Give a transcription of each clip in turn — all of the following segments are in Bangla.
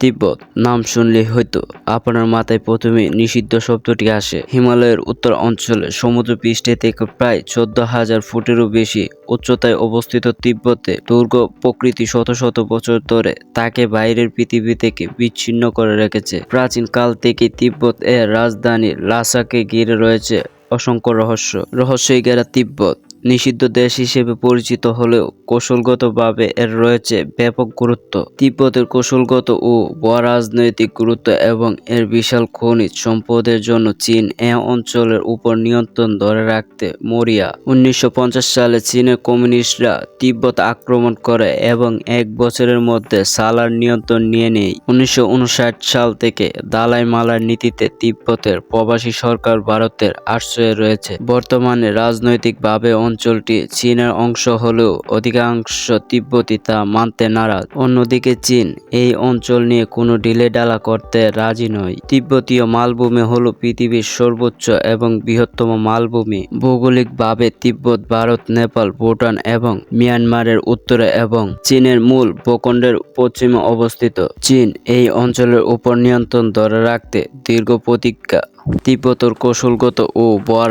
তিব্বত নাম শুনলে হয়তো আপনার মাথায় প্রথমে নিষিদ্ধ শব্দটি আসে। হিমালয়ের উত্তর অঞ্চলে সমুদ্র পৃষ্ঠে থেকে প্রায় চোদ্দ হাজার ফুটেরও বেশি উচ্চতায় অবস্থিত তিব্বতে দুর্গ প্রকৃতি শত শত বছর ধরে তাকে বাইরের পৃথিবী থেকে বিচ্ছিন্ন করে রেখেছে। প্রাচীন কাল থেকে তিব্বত এর রাজধানী লাসাকে ঘিরে রয়েছে অসংখ্য রহস্য। রহস্যই ঘেরা তিব্বত নিষিদ্ধ দেশ হিসেবে পরিচিত হলেও কৌশলগতভাবে এর রয়েছে ব্যাপক গুরুত্ব। তিব্বতের কৌশলগত ও রাজনৈতিক গুরুত্ব এবং এর বিশাল খনিজ সম্পদের জন্য চীন এ অঞ্চলের উপর নিয়ন্ত্রণ ধরে রাখতে মরিয়া। উনিশশো পঞ্চাশ সালে চীনের কমিউনিস্টরা তিব্বত আক্রমণ করে এবং এক বছরের মধ্যে সালার নিয়ন্ত্রণ নিয়ে নেয়। উনিশশো উনষাট সাল থেকে দালাই মালার নীতিতে তিব্বতের প্রবাসী সরকার ভারতের আশ্রয়ে রয়েছে। বর্তমানে রাজনৈতিকভাবে অঞ্চলটি চীনের অংশ হলেও অধিকাংশ তিব্বতী তা মানতে নারাজ। অন্যদিকে চীন এই অঞ্চল নিয়ে কোনো ঢিলেঢালা করতে রাজি নয়। তিব্বতীয় মালভূমি হল পৃথিবীর সর্বোচ্চ এবং বৃহত্তম মালভূমি। ভৌগোলিকভাবে তিব্বত, ভারত, নেপাল, ভুটান এবং মিয়ানমারের উত্তরে এবং চীনের মূল ভূখণ্ডের পশ্চিমে অবস্থিত। চীন এই অঞ্চলের উপর নিয়ন্ত্রণ ধরে রাখতে দীর্ঘ প্রতিজ্ঞা তিব্বতের কৌশলগত ও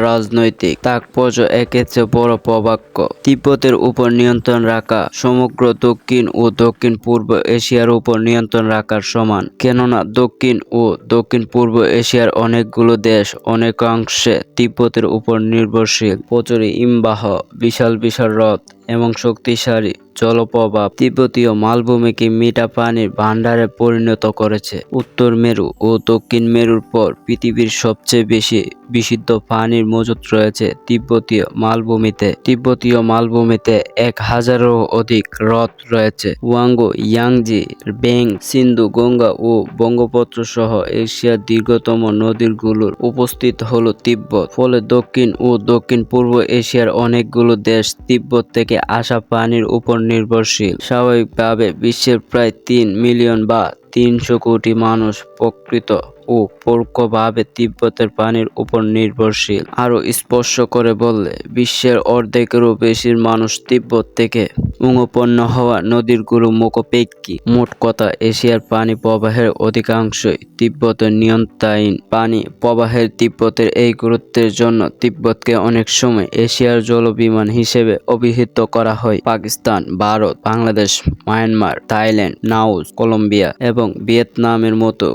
রাজনৈতিক তাৎপর্য এক্ষেত্রে বড় প্রবাক্য। তিব্বতের উপর নিয়ন্ত্রণ রাখা সমগ্র দক্ষিণ ও দক্ষিণ পূর্ব এশিয়ার উপর নিয়ন্ত্রণ রাখার সমান। কেননা দক্ষিণ ও দক্ষিণ পূর্ব এশিয়ার অনেকগুলো দেশ অনেকাংশে তিব্বতের উপর নির্ভরশীল। প্রচুর ইমবাহ বিশাল বিশাল হ্রদ এবং শক্তিশালী জলপ্রভাব তিব্বতীয় মালভূমিকে মিঠা পানির ভাণ্ডারে পরিণত করেছে। উত্তর মেরু ও দক্ষিণ মেরুর পর পৃথিবীর সবচেয়ে বেশি বিশুদ্ধ পানির মজুত রয়েছে তিব্বতীয় মালভূমিতে। তিব্বতীয় মালভূমিতে এক হাজারও অধিক হ্রদ রয়েছে। ওয়াঙ্গো, ইয়াংজি বেং সিন্ধু, গঙ্গা ও বঙ্গোপত্র সহ এশিয়ার দীর্ঘতম নদীগুলোর উপস্থিত হলো তিব্বত। ফলে দক্ষিণ ও দক্ষিণ পূর্ব এশিয়ার অনেকগুলো দেশ তিব্বত থেকে আসা পানির উপর নির্ভরশীল। স্বাভাবিকভাবে বিশ্বের প্রায় তিন মিলিয়ন বা তিনশো কোটি মানুষ প্রকৃত। ও পরোক্ষভাবে তিব্বতের পানির উপর নির্ভরশীল। আরও স্পর্শ করে বললে, বিশ্বের অর্ধেকেরও বেশি মানুষ তিব্বত থেকে উৎপন্ন হওয়া নদীগুলো মুখোপেক্ষী। মোট কথা, এশিয়ার পানি প্রবাহের অধিকাংশই তিব্বতের নিয়ন্ত্রণ পানি। প্রবাহের তিব্বতের এই গুরুত্বের জন্য তিব্বতকে অনেক সময় এশিয়ার জলবিমান হিসেবে অভিহিত করা হয়। Pakistan, Bharat, Bangladesh, Myanmar, Thailand নাউজ Colombia এবং ভিয়েতনামের মতো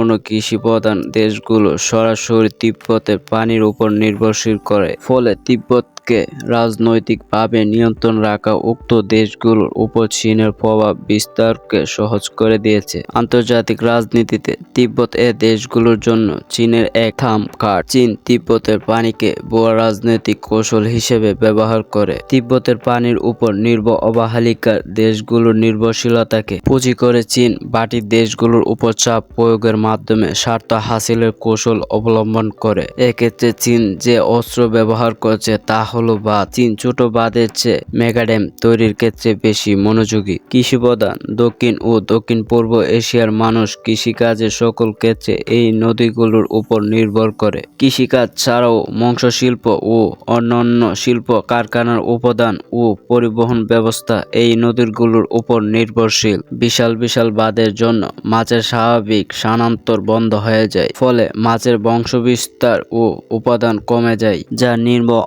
ঘনবসতিপূর্ণ কৃষি প্রধান দেশগুলো সরাসরি তিব্বতের পানির উপর নির্ভরশীল করে। ফলে তিব্বতকে রাজনৈতিকভাবে নিয়ন্ত্রণ রাখা উক্ত দেশগুলোর উপর চীনের প্রভাব বিস্তারকে সহজ করে দিয়েছে। আন্তর্জাতিক রাজনীতিতে তিব্বত এ দেশগুলোর জন্য চীনের এক থাম কার্ড চীন তিব্বতের পানিকে ভুয়া রাজনৈতিক কৌশল হিসেবে ব্যবহার করে। তিব্বতের পানির উপর নির্ভর অবহেলিকার দেশগুলোর নির্ভরশীলতাকে পুঁজি করে চীন বাটির দেশগুলোর উপর চাপ প্রয়োগের মাধ্যমে স্বার্থ হাসিলের কৌশল অবলম্বন করে। এক্ষেত্রে চীন যে অস্ত্র ব্যবহার করছে তা হলো বা চীন ছোট বাঁধের চেয়ে মেগাড্যাম তৈরির ক্ষেত্রে বেশি মনোযোগী। কৃষি প্রধান দক্ষিণ ও দক্ষিণ পূর্ব এশিয়ার মানুষ কৃষিকাজের সকল ক্ষেত্রে এই নদীগুলোর উপর নির্ভর করে। কৃষিকাজ ছাড়াও মংস শিল্প ও অন্যান্য শিল্প কারখানার উপাদান ও পরিবহন ব্যবস্থা এই নদীগুলোর উপর নির্ভরশীল। বিশাল বিশাল বাঁধের জন্য মাছের স্বাভাবিক স্থানান্তর বন্ধ হয়ে যায়, ফলে মাছের বংশবিস্তার ও উপাদান কমে যায়, যা নির্ম নির্মম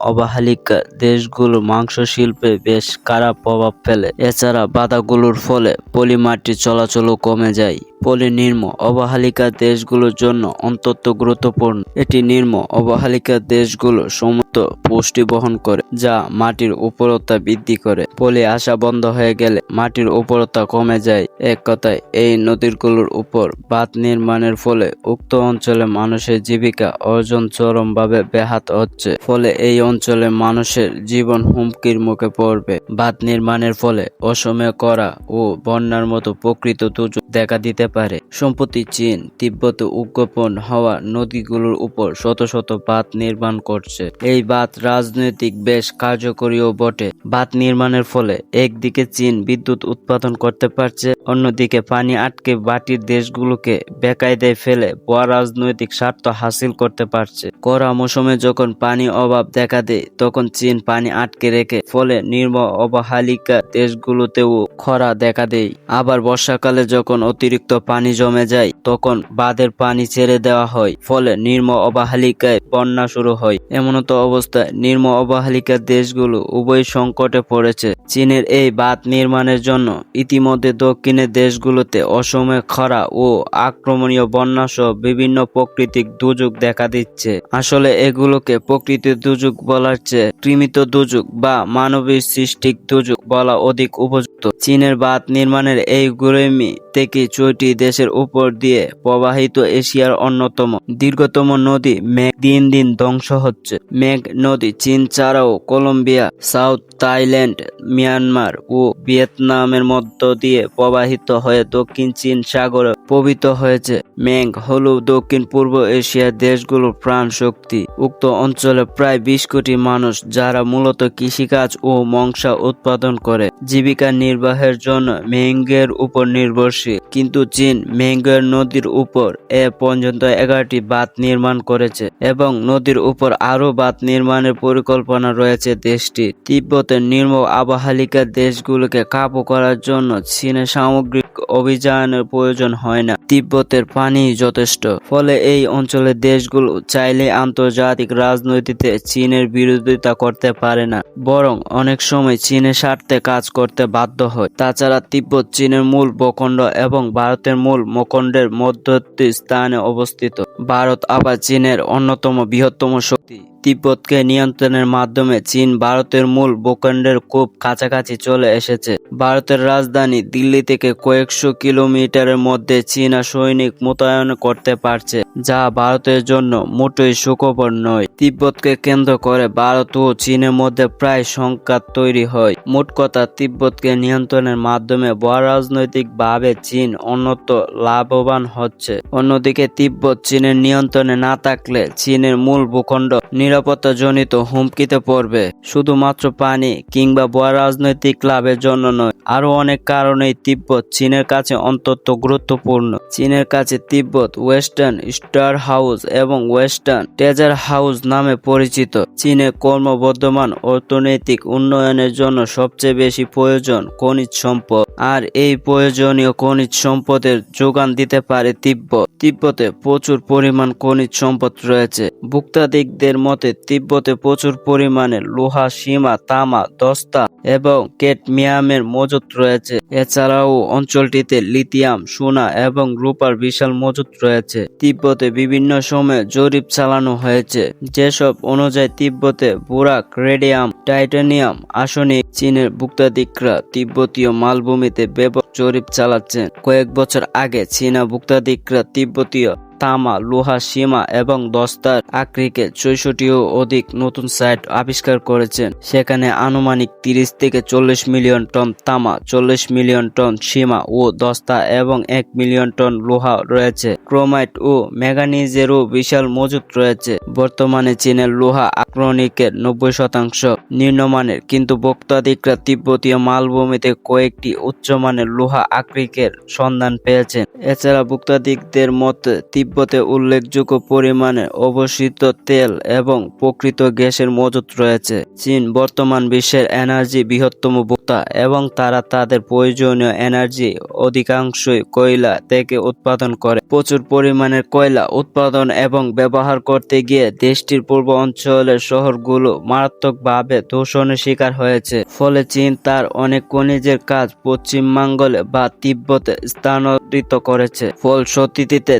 অবহেলিকা দেশগুলো মাংস শিল্পে বেশ খারাপ প্রভাব ফেলে। এছাড়া বাধাগুলোর ফলে পলিমাটির চলাচলও কমে যায়। পলি নির্ম অবহেলিকা দেশগুলোর জন্য অন্তত গুরুত্বপূর্ণ। এটি নির্ম অবহেলিকা দেশগুলো সমস্ত পুষ্টি বহন করে, যা মাটির উপরতা বৃদ্ধি করে। পলি আসা বন্ধ হয়ে গেলে মাটির উপরতা কমে যায়। এক কথায়, এই নদীগুলোর উপর বাঁধ নির্মাণের ফলে উক্ত অঞ্চলে মানুষের জীবিকা অর্জন চরমভাবে ব্যাহত হচ্ছে। ফলে এই অঞ্চলে মানুষের জীবন হুমকির মুখে পড়বে। বাঁধ নির্মাণের ফলে অসমে করা ও বন্যার মতো প্রকৃত দুর্যোগ দেখা দিতে পারে। সম্প্রতি চীন তিব্বত উগ্রপন হওয়া নদীগুলোর উপর শত শত বাঁধ নির্মাণ করছে। এই বাঁধ রাজনৈতিক বেশ কার্যকরীও বটে। বাঁধ নির্মাণের ফলে একদিকে চীন বিদ্যুৎ উৎপাদন করতে পারছে অন্যদিকে পানি আটকে বাটির দেশগুলোকে বেকায়দায় ফেলে বড় রাজনৈতিক স্বার্থ হাসিল করতে পারছে। কড়া মৌসুমে যখন পানি অভাব দেখা দেয়, তখন চীন পানি আটকে রেখে ফলে নির্ম অবহেলিকা দেশগুলোতেও খরা দেখা দেয়। আবার বর্ষাকালে যখন অতিরিক্ত পানি জমে যায়, তখন বাঁধের পানি ছেড়ে দেওয়া হয়, ফলে নির্ম অবহেলিকায় বন্যা শুরু হয়। এমনত অবস্থায় নির্ম অবহেলিকা দেশগুলো উভয় সংকটে পড়েছে। চীনের এই বাঁধ নির্মাণের জন্য ইতিমধ্যে দক্ষিণের দেশগুলোতে অসময়ে খরা ও আক্রমণীয় বন্যা সহ বিভিন্ন প্রাকৃতিক দুর্যোগ দেখা দিচ্ছে। আসলে এগুলোকে প্রকৃতির দুর্যোগ বলার চেয়ে কৃমিত দুর্যোগ বা মানবিক সৃষ্টিক দুর্যোগ বলা অধিক উপযুক্ত। চীনের বাঁধ নির্মাণের এই গুরেমি থেকে ছয়টি দেশের উপর দিয়ে প্রবাহিত এশিয়ার অন্যতম দীর্ঘতম নদী মেঘ দিন দিন ধ্বংস হচ্ছে। মেঘ নদী চীন ছাড়াও কলম্বিয়া, সাউথ থাইল্যান্ড, মিয়ানমার ও ভিয়েতনামের মধ্য দিয়ে প্রবাহিত হয়ে দক্ষিণ চীন সাগরে পবিত হয়েছে। মেঘ হল দক্ষিণ পূর্ব এশিয়ার দেশগুলোর প্রাণ শক্তি উক্ত অঞ্চলে প্রায় বিশ কোটি মানুষ যারা মূলত কৃষিকাজ ও মংসা উৎপাদন করে। জীবিকা নির্বাহের জন্য মেঙ্গের উপর নির্ভরশীল। কিন্তু চীন মেঙ্গের নদীর উপর এ পর্যন্ত এগারোটি বাঁধ নির্মাণ করেছে এবং নদীর উপর আরও বাঁধ নির্মাণের পরিকল্পনা রয়েছে দেশটি তিব্বতের নির্ম আবহালিকা দেশগুলোকে কাবু করার জন্য চীনের সামগ্রিক অভিযানের প্রয়োজন হয় না। তিব্বতের পানি যথেষ্ট, ফলে এই অঞ্চলের দেশগুলো চাইলে আন্তর্জাতিক রাজনীতিতে চীনের বিরোধিতা করতে পারে না, বরং অনেক সময় চীনের স্বার্থে কাজ করতে বাধ্য হয়। তাছাড়া তিব্বত চীনের মূল ভূখণ্ড এবং ভারতের মূল ভূখণ্ডের মধ্যবর্তী স্থানে অবস্থিত। ভারত আবার চীনের অন্যতম বৃহত্তম শক্তি। তিব্বতকে নিয়ন্ত্রণের মাধ্যমে চীন ভারতের মূল ভূখণ্ডের খুব কাছাকাছি চলে এসেছে। ভারতের রাজধানী দিল্লি থেকে কয়েকশো কিলোমিটারের মধ্যে চীনা সৈনিক মোতায়েন করতে পারছে, যা ভারতের জন্য মোটেই সুখবর নয়। তিব্বতকে কেন্দ্র করে ভারত ও চীনের মধ্যে প্রায় সংঘাত তৈরি হয়। মোট কথা, তিব্বতকে নিয়ন্ত্রণের মাধ্যমে রাজনৈতিকভাবে চীন অন্যত লাভবান হচ্ছে। অন্যদিকে, তিব্বত চীনের নিয়ন্ত্রণে না থাকলে চীনের মূল ভূখণ্ড নিরাপত্তাজনিত হুমকিতে পড়বে, শুধুমাত্র পানি কিংবা বড় রাজনৈতিক লাভের জন্য নয়। আরও অনেক কারণেই তিব্বত চীনের কাছে অন্তত গুরুত্বপূর্ণ। চীনের কাছে তিব্বত ওয়েস্টার্ন স্টার হাউস এবং ওয়েস্টার্ন ট্রেজার হাউস নামে পরিচিত। চীনে কর্মবর্ধমান অর্থনৈতিক উন্নয়নের জন্য সবচেয়ে বেশি প্রয়োজন খনিজ সম্পদ, আর এই প্রয়োজনীয় খনিজ সম্পদের যোগান দিতে পারে তিব্বত। তিব্বতে প্রচুর পরিমাণ খনিজ সম্পদ রয়েছে। ভুক্তাদিকদের মতে তিব্বতে প্রচুর পরিমাণে লোহা, সীমা, তামা, দস্তা এবং কেটমিয়ামের মজুত রয়েছে। এছাড়াও অঞ্চলটিতে লিথিয়াম, সোনা এবং রূপার বিশাল মজুত রয়েছে। তিব্বতে বিভিন্ন সময়ে জরিপ চালানো হয়েছে। যেসব অনুযায়ী তিব্বতে বুরাক রেডিয়াম টাইটানিয়াম আসনিক চীনের ভুক্তাধিকরা তিব্বতীয় মালভূমিতে ব্যাপক জরিপ চালাচ্ছেন। কয়েক বছর আগে চীনা ভুক্তাধিকরা তিব্বতীয় তামা, লোহা, সীমা এবং দস্তার আকৃকে চৌষট্টিও অধিক নতুন সাইট আবিষ্কার করেছেন। সেখানে আনুমানিক তিরিশ থেকে চল্লিশ মিলিয়ন টন তামা, চল্লিশ মিলিয়ন টন সীমা ও দস্তা এবং এক মিলিয়ন টন লোহা রয়েছে। ক্রোমাইট ও ম্যাগানিজেরও বিশাল মজুত রয়েছে। বর্তমানে চীনের লোহা আক্রনিকের নব্বই শতাংশ নিম্নমানের, কিন্তু ভোক্তাধিকরা তিব্বতীয় মালভূমিতে কয়েকটি উচ্চমানের লোহা আকৃকের সন্ধান পেয়েছেন। এছাড়া ভোক্তাধিকদের মতে তিব্বতে উল্লেখযোগ্য পরিমাণে অবশিষ্ট তেল এবং প্রকৃত গ্যাসের মজুত রয়েছে। চীন বর্তমান বিশ্বের এনার্জি বৃহত্তম ভোক্তা এবং তারা তাদের প্রয়োজনীয় এনার্জি অধিকাংশই কয়লা থেকে উৎপাদন করে। প্রচুর পরিমাণের কয়লা উৎপাদন এবং ব্যবহার করতে গিয়ে দেশটির পূর্ব অঞ্চলের শহরগুলো মারাত্মকভাবে দূষণের শিকার হয়েছে। ফলে চীন তার অনেক খনিজের কাজ পশ্চিমবাঙ্গলে বা তিব্বতে স্থানান্তরিত করেছে। ফলশ্রুতিতে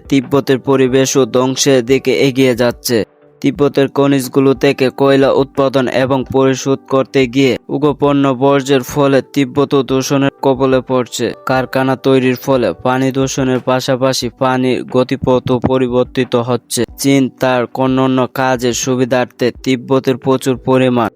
তিব্বতের ও ধ্বংসের দিকে এগিয়ে যাচ্ছে। তিব্বতের খনিজগুলো থেকে কয়লা উৎপাদন এবং পরিশোধ করতে গিয়ে উগ্রপণ্য বর্জ্যের ফলে তিব্বত দূষণের কবলে পড়ছে। কারখানা তৈরির ফলে পানি দূষণের পাশাপাশি পানির গতিপথও পরিবর্তিত হচ্ছে। চীন তার অন্যান্য কাজের সুবিধার্থে তিব্বতের প্রচুর পরিমাণ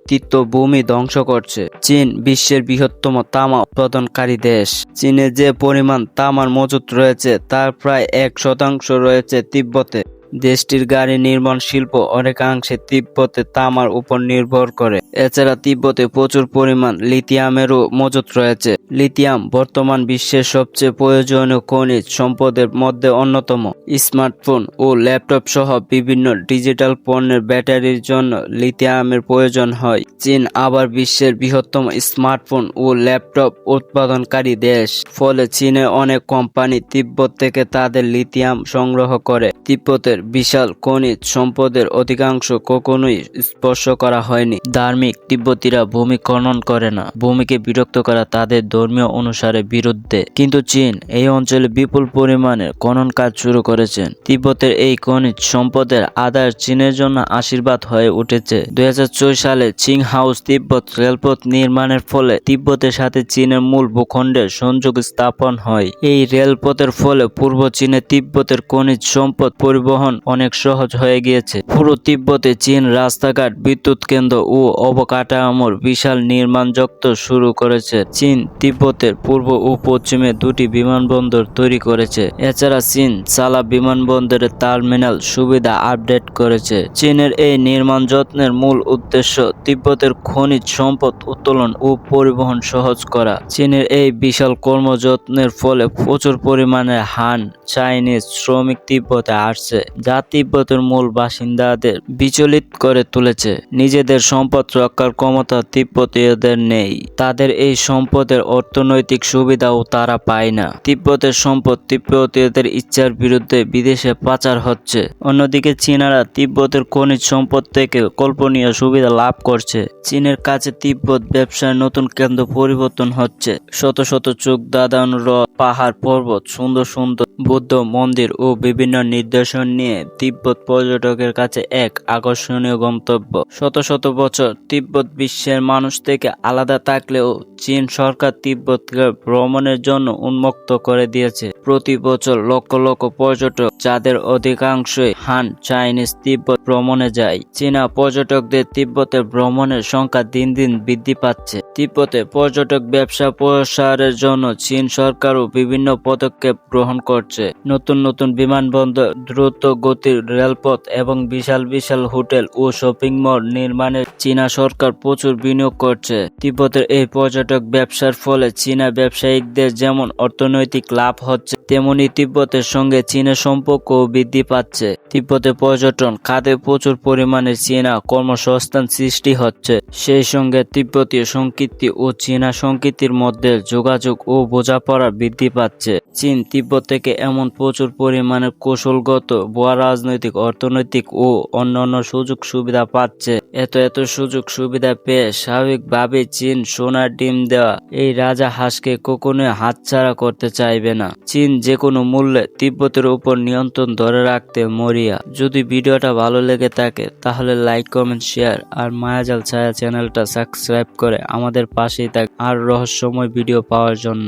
ভূমি ধ্বংস করছে। চীন বিশ্বের বৃহত্তম তামা উৎপাদনকারী দেশ। চীনে যে পরিমাণ তামার মজুত রয়েছে, তার প্রায় এক শতাংশ রয়েছে তিব্বতে। দেশটির গাড়ি নির্মাণ শিল্প অনেকাংশে তিব্বতে তামার উপর নির্ভর করে। এছাড়া তিব্বতে প্রচুর পরিমাণ লিথিয়ামেরও মজুত রয়েছে। লিথিয়াম বর্তমান বিশ্বের সবচেয়ে প্রয়োজনীয় খনিজ সম্পদের মধ্যে অন্যতম। স্মার্টফোন ও ল্যাপটপ সহ বিভিন্ন ডিজিটাল পণ্যের ব্যাটারির জন্য লিথিয়ামের প্রয়োজন হয়। চীন আবার বিশ্বের বৃহত্তম স্মার্টফোন ও ল্যাপটপ উৎপাদনকারী দেশ। ফলে চীনে অনেক কোম্পানি তিব্বত থেকে তাদের লিথিয়াম সংগ্রহ করে। তিব্বতের বিশাল খনিজ সম্পদের অধিকাংশ কখনোই স্পর্শ করা হয়নি। ধার্মিক তিব্বতীরা ভূমি খনন করে না। ভূমিকে বিরক্ত করা তাদের ধর্মীয় অনুসারে বিরুদ্ধে। কিন্তু চীন এই অঞ্চলে বিপুল পরিমাণে খনন কাজ শুরু করেছেন। তিব্বতের এই খনিজ সম্পদের আদায় চীনের জন্য আশীর্বাদ হয়ে উঠেছে। দুই হাজার ছয় সালে চিং হাউস তিব্বত রেলপথ নির্মাণের ফলে তিব্বতের সাথে চীনের মূল ভূখণ্ডের সংযোগ স্থাপন হয়। এই রেলপথের ফলে পূর্ব চীনে তিব্বতের খনিজ সম্পদ পরিবহন অনেক সহজ হয়ে গিয়েছে। পুরো তিব্বতে চীন রাস্তাঘাট, বিদ্যুৎ কেন্দ্র ও অবকাঠামোর বিশাল নির্মাণ যক্ত শুরু করেছে। চীন তিব্বতের পূর্ব ও পশ্চিমে দুটি বিমানবন্দর তৈরি করেছে। এছাড়া চীন চালা বিমানবন্দরের টার্মিনাল সুবিধা আপডেট করেছে। চীনের এই নির্মাণ যত্নের মূল উদ্দেশ্য তিব্বতের খনিজ সম্পদ উত্তোলন ও পরিবহন সহজ করা। চীনের এই বিশাল কর্মযত্নের ফলে প্রচুর পরিমাণে হান চাইনিজ শ্রমিক তিব্বতে আসছে। যা তিব্বতের মূল বাসিন্দাদের বিচলিত করে তুলেছে। নিজেদের সম্পদ রক্ষার ক্ষমতা তিব্বতীয়দের নেই। তাদের এই সম্পদের অর্থনৈতিক সুবিধাও তারা পায় না। তিব্বতের সম্পদ তিব্বতীয়দের ইচ্ছার বিরুদ্ধে বিদেশে পাচার হচ্ছে। অন্যদিকে চীনারা তিব্বতের খনিজ সম্পদ থেকে কল্পনীয় সুবিধা লাভ করছে। চীনের কাছে তিব্বত ব্যবসায় নতুন কেন্দ্র পরিবর্তন হচ্ছে। শত শত চোখ দাদান পাহাড় পর্বত, সুন্দর সুন্দর বৌদ্ধ মন্দির ও বিভিন্ন নিদর্শন নিয়ে তিব্বত পর্যটকের কাছে এক আকর্ষণীয় গন্তব্য। শত শত বছর তিব্বত বিশ্বের মানুষ থেকে আলাদা থাকলেও চীন সরকার তিব্বতকে ভ্রমণের জন্য উন্মুক্ত করে দিয়েছে। প্রতি বছর লক্ষ লক্ষ পর্যটক, যাদের অধিকাংশই হান চাইনিজ তিব্বত ভ্রমণে যায়। চীনা পর্যটকদের তিব্বতে ভ্রমণের সংখ্যা দিন দিন বৃদ্ধি পাচ্ছে। তিব্বতে পর্যটক ব্যবসা প্রসারের জন্য চীন সরকারও বিভিন্ন পদক্ষেপ গ্রহণ করছে। নতুন নতুন বিমানবন্দর দ্রুত গতির রেলপথ এবং বিশাল বিশাল হোটেল ও শপিং মল নির্মাণে চীনা সরকার প্রচুর বিনিয়োগ করছে। তিব্বতের এই পর্যটক ব্যবসার ফলে চীনা ব্যবসায়িকদের যেমন অর্থনৈতিক লাভ হচ্ছে, তেমনি তিব্বতের সঙ্গে চীনের সম্পর্কও বৃদ্ধি পাচ্ছে। তিব্বতে পর্যটন, খাতে প্রচুর পরিমাণে চীনা কর্মসংস্থান সৃষ্টি হচ্ছে। সেই সঙ্গে তিব্বতীয় সংস্কৃতি ও চীনা সংস্কৃতির মধ্যে যোগাযোগ ও বোঝাপড়া বৃদ্ধি পাচ্ছে। চীন তিব্বত থেকে এমন প্রচুর পরিমাণে কৌশলগত ভুয়া রাজনৈতিক, অর্থনৈতিক ও অন্যান্য সুযোগ সুবিধা পাচ্ছে। এত এত সুযোগ সুবিধা পেয়ে স্বাভাবিকভাবে চীন সোনার ডিম দেওয়া এই রাজা হাঁসকে কখনোই হাতছাড়া করতে চাইবে না। চীন যে কোনো মূল্যে তিব্বতের উপর নিয়ন্ত্রণ ধরে রাখতে মরিয়া। যদি ভিডিওটা ভালো লেগে থাকে, তাহলে লাইক কমেন্ট শেয়ার আর মায়াজাল ছায়া চ্যানেলটা সাবস্ক্রাইব করে আমাদের পাশেই থাক। আর রহস্যময় ভিডিও পাওয়ার জন্য।